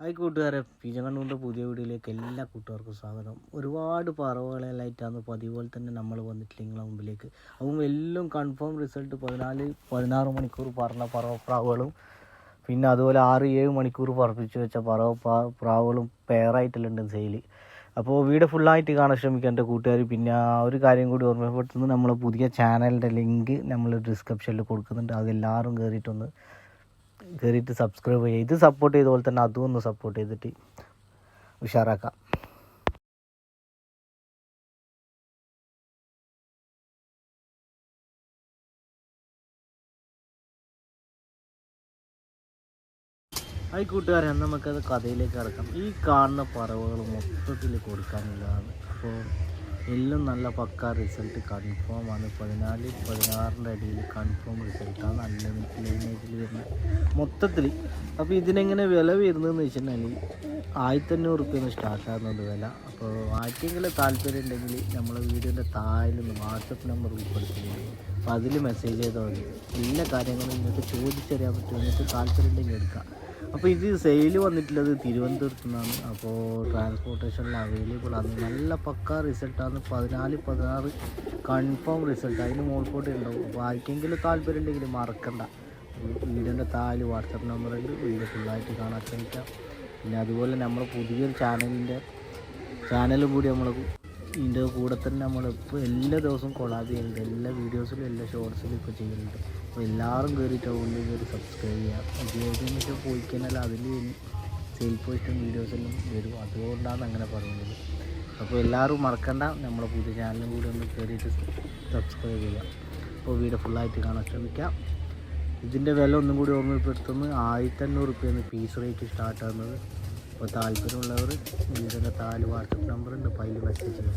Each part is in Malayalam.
ഹായ് കൂട്ടുകാരെ. പീജകണ്ണൂരിന്റെ പുതിയ വീഡിയോയിലേക്ക് എല്ലാ കൂട്ടുകാർക്കും സ്വാഗതം. ഒരുപാട് പറവുകളെല്ലായിട്ടാണ് പതിപോലെ പോലെ തന്നെ നമ്മൾ വന്നിട്ടില്ല നിങ്ങളെ മുമ്പിലേക്ക്. അപ്പം എല്ലാം കൺഫേം റിസൾട്ട് പതിനാല് പതിനാറ് മണിക്കൂർ പറഞ്ഞ പറവ പ്രാവുകളും പിന്നെ അതുപോലെ ആറ് ഏഴ് മണിക്കൂർ പറപ്പിച്ച് വെച്ച പറവ പ്രാ- പ്രാവുകളും പെയറായിട്ടുള്ളുണ്ട് സെയിൽ അപ്പോൾ വീഡിയോ ഫുള്ളായിട്ട് കാണാൻ ശ്രമിക്കുക എന്റെ കൂട്ടുകാർ പിന്നെ ആ ഒരു കാര്യം കൂടി ഓർമ്മപ്പെടുത്തുന്നത് നമ്മളെ പുതിയ ചാനലിന്റെ ലിങ്ക് നമ്മൾ ഡിസ്ക്രിപ്ഷനിൽ കൊടുക്കുന്നുണ്ട്. അതെല്ലാവരും കയറിയിട്ടൊന്ന് കയറിയിട്ട് സബ്സ്ക്രൈബ് ചെയ്യുക. ഇത് സപ്പോർട്ട് ചെയ്ത പോലെ തന്നെ അതും ഒന്ന് സപ്പോർട്ട് ചെയ്തിട്ട് ഉഷാറാക്കാം. ഈ കൂട്ടുകാരെ നമുക്കത് കഥയിലേക്ക് കിടക്കാം. ഈ കാണുന്ന പറവുകൾ മൊത്തത്തിൽ കൊടുക്കാനുള്ളതാണ്. അപ്പോൾ എല്ലാം നല്ല പക്ക റിസൾട്ട് കൺഫേം ആണ്. പതിനാല് പതിനാറിന്റെ അടിയിൽ കൺഫേം റിസൾട്ടാണ് അൺലിമിറ്റഡ് ലൈനേജിൽ വരുന്നത് മൊത്തത്തിൽ അപ്പോൾ ഇതിനെങ്ങനെ വില വരുന്നതെന്ന് വെച്ചിട്ടുണ്ടെങ്കിൽ ആയിരത്തഞ്ഞൂറ് റുപ്യാണ് സ്റ്റാർട്ട് ആകുന്നത് വില. അപ്പോൾ ആർക്കെങ്കിലും താല്പര്യം ഉണ്ടെങ്കിൽ നമ്മളെ വീഡിയോന്റെ താഴെ നിന്ന് വാട്സപ്പ് നമ്പർ ഉൾപ്പെടുത്തുന്നുണ്ട് അപ്പോൾ അതിൽ മെസ്സേജ് ചെയ്താൽ മതി. എല്ലാ കാര്യങ്ങളും നിങ്ങൾക്ക് ചോദിച്ചറിയാൻ പറ്റും. നിങ്ങൾക്ക് താല്പര്യം ഉണ്ടെങ്കിൽ എടുക്കാം. അപ്പോൾ ഇത് സെയിൽ വന്നിട്ടുള്ളത് തിരുവനന്തപുരത്ത് നിന്നാണ് അപ്പോൾ ട്രാൻസ്പോർട്ടേഷനിൽ അവൈലബിൾ ആണ്. നല്ല പക്ക റിസൾട്ടാണ് പതിനാല് പതിനാറ് കൺഫേം റിസൾട്ട് അതിന് മുകളിലോട്ട് ഉണ്ടാവും. അപ്പോൾ ആർക്കെങ്കിലും താല്പര്യം ഉണ്ടെങ്കിൽ മറക്കണ്ട. വീഡിയോന്റെ താഴെ വാട്സപ്പ് നമ്പറുണ്ട് വീഡിയോ ഫുള്ളായിട്ട് കാണാൻ ശ്രമിക്കാം. പിന്നെ അതുപോലെ നമ്മൾ പുതിയൊരു ചാനലിന്റെ ചാനലും കൂടി നമ്മൾ ഇതിന്റെ കൂടെ തന്നെ നമ്മളിപ്പോൾ എല്ലാ ദിവസവും കൊളാബ് ചെയ്യുന്നുണ്ട്. എല്ലാ വീഡിയോസിലും എല്ലാ ഷോർട്സിലും ഇപ്പോൾ ചെയ്യുന്നുണ്ട്. അപ്പോൾ എല്ലാവരും കയറിയിട്ട് ഉള്ളിൽ കയറി സബ്സ്ക്രൈബ് ചെയ്യാം. ശേഷം പോയി കഴിഞ്ഞാൽ അതിൽ സെയിൽ പോയിട്ടും വീഡിയോസെല്ലാം വരും. അതുകൊണ്ടാണ് അങ്ങനെ പറയുന്നത് അപ്പോൾ എല്ലാവരും മറക്കണ്ട. നമ്മളെ പുതിയ ചാനലും കൂടി ഒന്ന് കയറിയിട്ട് സബ്സ്ക്രൈബ് ചെയ്യാം. അപ്പോൾ വീഡിയോ ഫുള്ളായിട്ട് കാണാൻ ശ്രമിക്കാം. ഇതിന്റെ വില ഒന്നും കൂടി ഓർമ്മപ്പെടുത്തുന്നത് ആയിരത്തഞ്ഞൂറ് റുപ്യാണ് പീസ് റേറ്റ് സ്റ്റാർട്ട് ആകുന്നത് അപ്പോൾ താല്പര്യമുള്ളവർ വീടിന്റെ താൽ വാട്സപ്പ് നമ്പറുണ്ട്. അപ്പോൾ അതിൽ മെസ്സേജ് ചെയ്യാം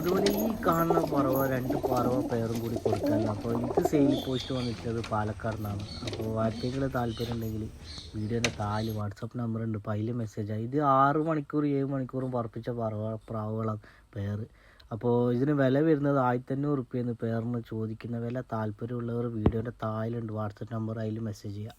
അതുപോലെ ഈ കാണുന്ന പറവ രണ്ട് പറവ പേരും കൂടി കൊടുക്കാനുണ്ട് അപ്പോൾ ഇത് സെയിൽ പോസ്റ്റ് വന്നിട്ടുള്ളത് പാലക്കാട് നിന്നാണ് അപ്പോൾ ആർക്കെങ്കിലും താല്പര്യം ഉണ്ടെങ്കിൽ വീഡിയോന്റെ താൽ വാട്സപ്പ് നമ്പർ ഉണ്ട്. അപ്പോൾ അതിൽ മെസ്സേജാണ് ഇത് ആറ് മണിക്കൂർ ഏഴ് മണിക്കൂറും പറപ്പിച്ച പറവ പ്രാവുകളാണ് പേര്. അപ്പോൾ ഇതിന് വില വരുന്നത് ആയിരത്തി അഞ്ഞൂറ് റുപ്യെന്ന് പേറിന് ചോദിക്കുന്ന വില താല്പര്യമുള്ളവർ വീഡിയോന്റെ താലുണ്ട് വാട്സപ്പ് നമ്പർ അതിൽ മെസ്സേജ് ചെയ്യാം.